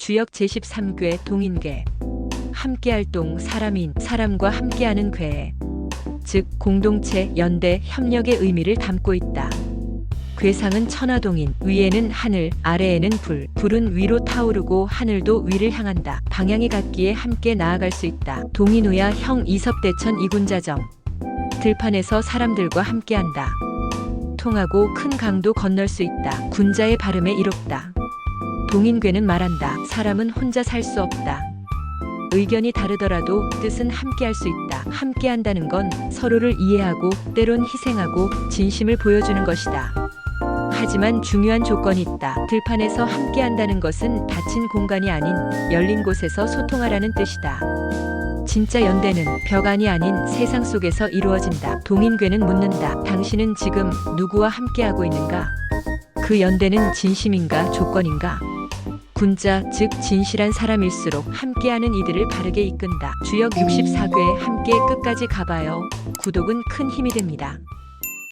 주역 제13궤 동인궤 함께활동 사람인 사람과 함께하는 궤, 즉 공동체, 연대, 협력의 의미를 담고 있다. 궤상은 천하동인, 위에는 하늘, 아래에는 불, 불은 위로 타오르고 하늘도 위를 향한다. 방향이 같기에 함께 나아갈 수 있다. 동인우야 형 이섭대천 이군자정. 들판에서 사람들과 함께한다. 통하고 큰 강도 건널 수 있다. 군자의 발음에 이롭다. 동인괴는 말한다. 사람은 혼자 살 수 없다. 의견이 다르더라도 뜻은 함께 할 수 있다. 함께 한다는 건 서로를 이해하고 때론 희생하고 진심을 보여주는 것이다. 하지만 중요한 조건이 있다. 들판에서 함께 한다는 것은 닫힌 공간이 아닌 열린 곳에서 소통하라는 뜻이다. 진짜 연대는 벽 안이 아닌 세상 속에서 이루어진다. 동인괴는 묻는다. 당신은 지금 누구와 함께하고 있는가? 그 연대는 진심인가 조건인가? 군자 즉 진실한 사람일수록 함께하는 이들을 바르게 이끈다. 주역 64궤 함께 끝까지 가봐요. 구독은 큰 힘이 됩니다.